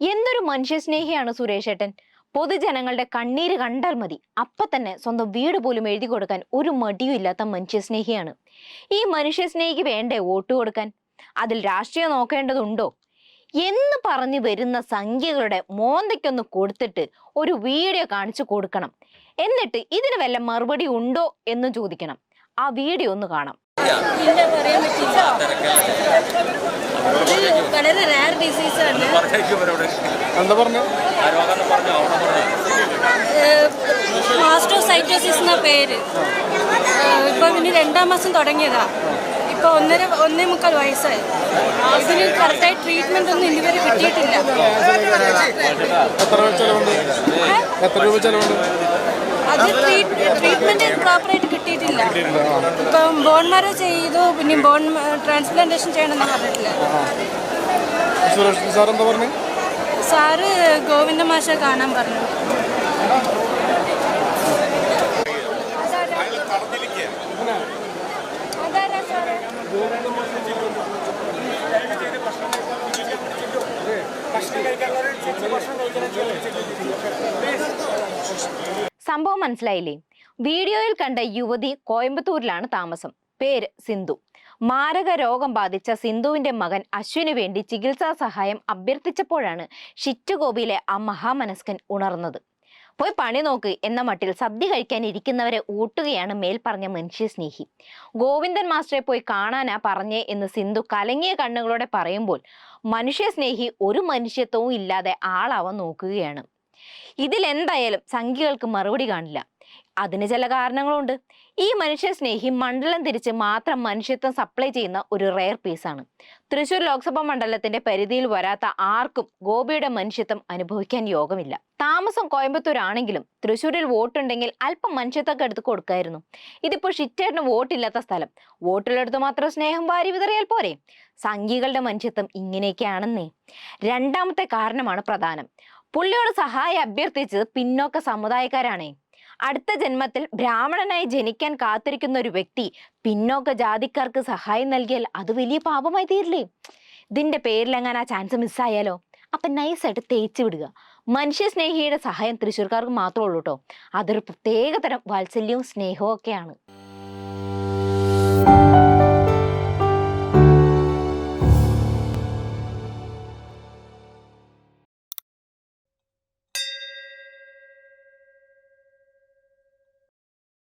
എന്തൊരു മനുഷ്യസ്നേഹിയാണ് സുരേഷ് ഏട്ടൻ? പൊതുജനങ്ങളുടെ കണ്ണീര് കണ്ടാൽ മതി. അപ്പം തന്നെ സ്വന്തം വീട് പോലും എഴുതി കൊടുക്കാൻ ഒരു മടിയും ഇല്ലാത്ത മനുഷ്യസ്നേഹിയാണ് ഈ മനുഷ്യസ്നേഹിക്ക് വേണ്ടേ വോട്ട് കൊടുക്കാൻ? അതിൽ രാഷ്ട്രീയം നോക്കേണ്ടതുണ്ടോ? എന്ന് പറഞ്ഞു വരുന്ന സംഖ്യകളുടെ മോന്തയ്ക്കൊന്ന് കൊടുത്തിട്ട് ഒരു വീഡിയോ കാണിച്ചു കൊടുക്കണം. എന്നിട്ട് ഇതിന് വല്ല മറുപടി ഉണ്ടോ എന്ന് ചോദിക്കണം. ആ വീഡിയോ ഒന്ന് കാണാം. വളരെ റയർ ഡിസീസാണ് എന്താ പറഞ്ഞു? മാസ്റ്റോസൈറ്റോസിസ് എന്ന പേര്. ഇപ്പൊ ഇനി രണ്ടാം മാസം തുടങ്ങിയതാ. ഇപ്പൊ ഒന്നര ഒന്നേ മുക്കാൽ വയസ്സായി. ഇതിന് കറക്റ്റായി ട്രീറ്റ്മെന്റ് ഒന്നും ഇതുവരെ കിട്ടിയിട്ടില്ല. എത്ര രൂപ ചെലവുണ്ട്? അത് ട്രീറ്റ്മെന്റ് പ്രോപ്പറായിട്ട് കിട്ടിയിട്ടില്ല. ഇപ്പം ബോൺ മാരോ ചെയ്തു പിന്നെ ബോൺ ട്രാൻസ്പ്ലാന്റേഷൻ ചെയ്യണമെന്ന് പറഞ്ഞിട്ടില്ല. സാർ എന്താ പറഞ്ഞു? സാറ് ഗോവിന്ദ മാഷെ കാണാൻ പറഞ്ഞു. അതാരാ സാറേ സംഭവം മനസ്സിലായില്ലേ? വീഡിയോയിൽ കണ്ട യുവതി കോയമ്പത്തൂരിലാണ് താമസം. പേര് സിന്ധു. മാരക രോഗം ബാധിച്ച സിന്ധുവിന്റെ മകൻ അശ്വിന് വേണ്ടി ചികിത്സാ സഹായം അഭ്യർത്ഥിച്ചപ്പോഴാണ് ഷിറ്റുഗോപിയിലെ ആ മഹാമനസ്കൻ ഉണർന്നത്. പോയി പണി നോക്ക് എന്ന മട്ടിൽ സദ്യ കഴിക്കാൻ ഇരിക്കുന്നവരെ ഊട്ടുകയാണ് മേൽ പറഞ്ഞ മനുഷ്യസ്നേഹി ഗോവിന്ദൻ മാസ്റ്ററെ പോയി കാണാനാ പറഞ്ഞേ എന്ന് സിന്ധു കലങ്ങിയ കണ്ണുകളോടെ പറയുമ്പോൾ മനുഷ്യസ്നേഹി ഒരു മനുഷ്യത്വവും ഇല്ലാതെ ആളാവാൻ നോക്കുകയാണ്. ഇതിലെന്തായാലും സംഖ്യകൾക്ക് മറുപടി കാണില്ല. അതിന് ചില കാരണങ്ങളുണ്ട്. ഈ മനുഷ്യ സ്നേഹി മണ്ഡലം തിരിച്ച് മാത്രം മനുഷ്യത്വം സപ്ലൈ ചെയ്യുന്ന ഒരു റെയർ പീസാണ് തൃശൂർ ലോക്സഭാ മണ്ഡലത്തിന്റെ പരിധിയിൽ വരാത്ത ആർക്കും ഗോപിയുടെ മനുഷ്യത്വം അനുഭവിക്കാൻ യോഗമില്ല. താമസം കോയമ്പത്തൂർ ആണെങ്കിലും തൃശ്ശൂരിൽ വോട്ടുണ്ടെങ്കിൽ അല്പം മനുഷ്യത്വം എടുത്ത് കൊടുക്കായിരുന്നു. ഇതിപ്പോൾ ഷിറ്റേറിന് വോട്ടില്ലാത്ത സ്ഥലം. വോട്ടിലെടുത്ത് മാത്രം സ്നേഹം വാരി വിതറിയാൽ പോരെ? സംഘികളുടെ മനുഷ്യത്വം ഇങ്ങനെയൊക്കെയാണെന്നേ. രണ്ടാമത്തെ കാരണമാണ് പ്രധാനം. പുള്ളിയോട് സഹായം അഭ്യർത്ഥിച്ചത് പിന്നോക്ക സമുദായക്കാരാണേ. അടുത്ത ജന്മത്തിൽ ബ്രാഹ്മണനായി ജനിക്കാൻ കാത്തിരിക്കുന്ന ഒരു വ്യക്തി പിന്നോക്ക ജാതിക്കാർക്ക് സഹായം നൽകിയാൽ അത് വലിയ പാപമായി തീരില്ലേ? ഇതിന്റെ പേരിൽ എങ്ങനെ ആ ചാൻസ് മിസ്സായാലോ അപ്പൊ നൈസായിട്ട് തേച്ച് വിടുക. മനുഷ്യസ്നേഹിയുടെ സഹായം തൃശ്ശൂർക്കാർക്ക് മാത്രമേ ഉള്ളൂ കേട്ടോ അതൊരു പ്രത്യേക തരം വാത്സല്യവും സ്നേഹവും ഒക്കെയാണ്.